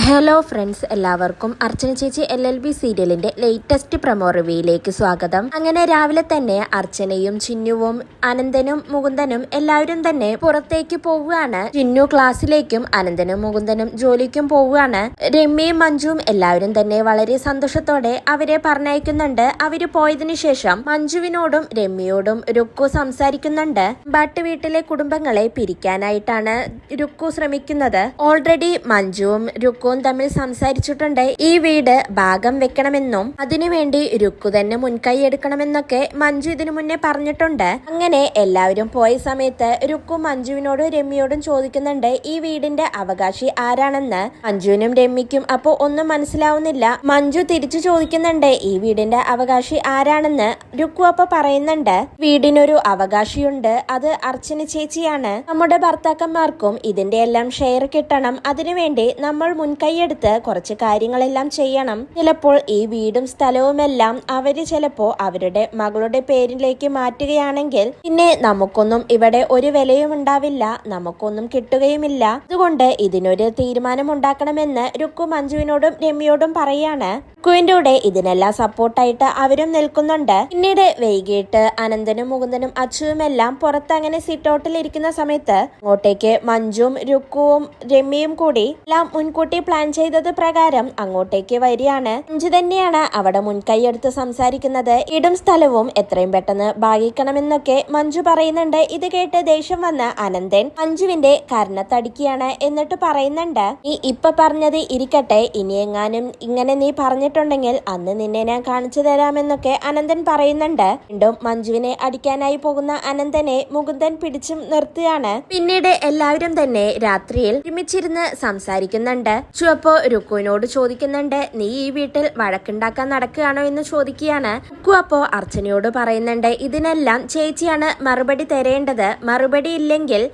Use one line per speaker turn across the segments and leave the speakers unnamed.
Hello friends എല്ലാവർക്കും അർച്ചന ചേച്ചി L L B സീരിയലിന്റെ ലേറ്റസ്റ്റ് പ്രൊമോ റിവ്യൂയിലേക്ക് സ്വാഗതം. അങ്ങനെ രാവിലെ തന്നെ അർച്ചനയും ചിന്നുവും അനന്തനും മുകുന്ദനും എല്ലാവരും തന്നെ പുറത്തേക്ക് പോവുകയാണ്. ചിന്നു ക്ലാസ്സിലേക്കും അനന്തനും മുകുന്ദനും ജോലിക്കും പോവുകയാണ്. രമ്യയും മഞ്ജുവും എല്ലാവരും തന്നെ വളരെ സന്തോഷത്തോടെ അവരെ പറഞ്ഞയക്കുന്നുണ്ട്. അവർ പോയതിനു ശേഷം മഞ്ജുവിനോടും രമ്യയോടും രുക്കു സംസാരിക്കുന്നുണ്ട്. ബട്ട് വീട്ടിലെ കുടുംബങ്ങളെ പിരിക്കാനായിട്ടാണ് രുക്കു ശ്രമിക്കുന്നത്. ഓൾറെഡി മഞ്ജുവും രുക്കുവും തമ്മിൽ സംസാരിച്ചിട്ടുണ്ട്. ഈ വീട് ഭാഗം വെക്കണമെന്നും അതിനുവേണ്ടി രുക്കു തന്നെ മുൻകൈ എടുക്കണമെന്നൊക്കെ മഞ്ജു ഇതിനു മുന്നേ പറഞ്ഞിട്ടുണ്ട്. അങ്ങനെ എല്ലാവരും പോയ സമയത്ത് രുക്കു മഞ്ജുവിനോടും രമ്യയോടും ചോദിക്കുന്നുണ്ട് ഈ വീടിന്റെ അവകാശി ആരാണെന്ന്? മഞ്ജുവിനും രമ്യക്കും അപ്പോ ഒന്നും മനസ്സിലാവുന്നില്ല. മഞ്ജു തിരിച്ചു ചോദിക്കുന്നുണ്ട് ഈ വീടിന്റെ അവകാശി ആരാണെന്ന്? രുക്കു അപ്പൊ പറയുന്നുണ്ട് വീടിനൊരു അവകാശിയുണ്ട്. അത് അർച്ചന ചേച്ചിയാണ്. നമ്മുടെ ഭർത്താക്കന്മാർക്കും ഇതിന്റെ എല്ലാം ഷെയർ കിട്ടണം. അതിനുവേണ്ടി നമ്മൾ മുൻകൈയെടുത്ത് കുറച്ച് കാര്യങ്ങളെല്ലാം ചെയ്യണം. ചിലപ്പോൾ ഈ വീടും സ്ഥലവുമെല്ലാം അവർ ചിലപ്പോ അവരുടെ മകളുടെ പേരിലേക്ക് മാറ്റുകയാണെങ്കിൽ പിന്നെ നമുക്കൊന്നും ഇവിടെ ഒരു വിലയും ഉണ്ടാവില്ല നമുക്കൊന്നും കിട്ടുകയുമില്ല. അതുകൊണ്ട് ഇതിനൊരു തീരുമാനം ഉണ്ടാക്കണമെന്ന് രുക്കു മഞ്ജുവിനോടും രമ്യയോടും പറയാണ്. രുക്കുവിന്റെ കൂടെ ഇതിനെല്ലാം സപ്പോർട്ടായിട്ട് അവരും നിൽക്കുന്നുണ്ട്. പിന്നീട് വൈകിട്ട് അനന്തനും മുകുന്ദനും അച്ചുവുമെല്ലാം പുറത്ത് അങ്ങനെ സിറ്റൗട്ടിൽ ഇരിക്കുന്ന സമയത്ത് അങ്ങോട്ടേക്ക് മഞ്ജുവും രുക്കുവും രമ്യയും കൂടി എല്ലാം മുൻകൂട്ടി പ്ലാൻ ചെയ്തത് പ്രകാരം അങ്ങോട്ടേക്ക് വരികയാണ്. മഞ്ജു തന്നെയാണ് അവിടെ മുൻകൈയെടുത്ത് സംസാരിക്കുന്നത്. ഇടും സ്ഥലവും എത്രയും പെട്ടെന്ന് ഭാഗിക്കണമെന്നൊക്കെ മഞ്ജു പറയുന്നുണ്ട്. ഇത് കേട്ട് ദേഷ്യം വന്ന അനന്തൻ മഞ്ജുവിന്റെ കരണത്തടിക്കുകയാണ് എന്നിട്ട് പറയുന്നുണ്ട് നീ ഇപ്പൊ പറഞ്ഞത് ഇരിക്കട്ടെ. ഇനി എങ്ങാനും ഇങ്ങനെ നീ പറഞ്ഞിട്ടുണ്ടെങ്കിൽ അന്ന് നിന്നെ ഞാൻ കാണിച്ചു തരാമെന്നൊക്കെ അനന്തൻ പറയുന്നുണ്ട്. വീണ്ടും മഞ്ജുവിനെ അടിക്കാനായി പോകുന്ന അനന്തനെ മുകുന്ദൻ പിടിച്ചും നിർത്തുകയാണ്. പിന്നീട് എല്ലാവരും തന്നെ രാത്രിയിൽ ഒരുമിച്ചിരുന്ന് സംസാരിക്കുന്നുണ്ട്. ചുവപ്പോ രുക്കുവിനോട് ചോദിക്കുന്നുണ്ട് നീ ഈ വീട്ടിൽ വഴക്കുണ്ടാക്കാൻ നടക്കുകയാണോ എന്ന് ചോദിക്കുകയാണ്. രുക്കു അപ്പോ അർച്ചനയോട് പറയുന്നുണ്ട് ഇതിനെല്ലാം ചേച്ചിയാണ് മറുപടി തരേണ്ടത്. മറുപടി ഇല്ലെങ്കിൽ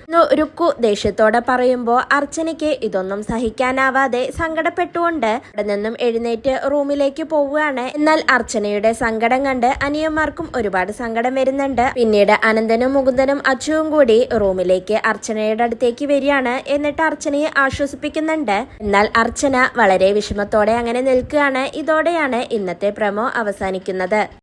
രുക്കു ദേഷ്യത്തോടെ പറയുമ്പോ അർച്ചനയ്ക്ക് ഇതൊന്നും സഹിക്കാനാവാതെ സങ്കടപ്പെട്ടുകൊണ്ട് അവിടെ നിന്നും എഴുന്നേറ്റ് റൂമിലേക്ക് പോവുകയാണ്. എന്നാൽ അർച്ചനയുടെ സങ്കടം കണ്ട് അനിയന്മാർക്കും ഒരുപാട് സങ്കടം വരുന്നുണ്ട്. പിന്നീട് അനന്തനും മുകുന്ദനും അച്ചുവും കൂടി റൂമിലേക്ക് അർച്ചനയുടെ അടുത്തേക്ക് വരികയാണ്. എന്നിട്ട് അർച്ചനയെ ആശ്വസിപ്പിക്കുന്നുണ്ട്. എന്നാൽ അർച്ചന വളരെ വിഷമത്തോടെ അങ്ങനെ നിൽക്കുകയാണ്. ഇതോടെയാണ് ഇന്നത്തെ പ്രമോ അവസാനിക്കുന്നത്.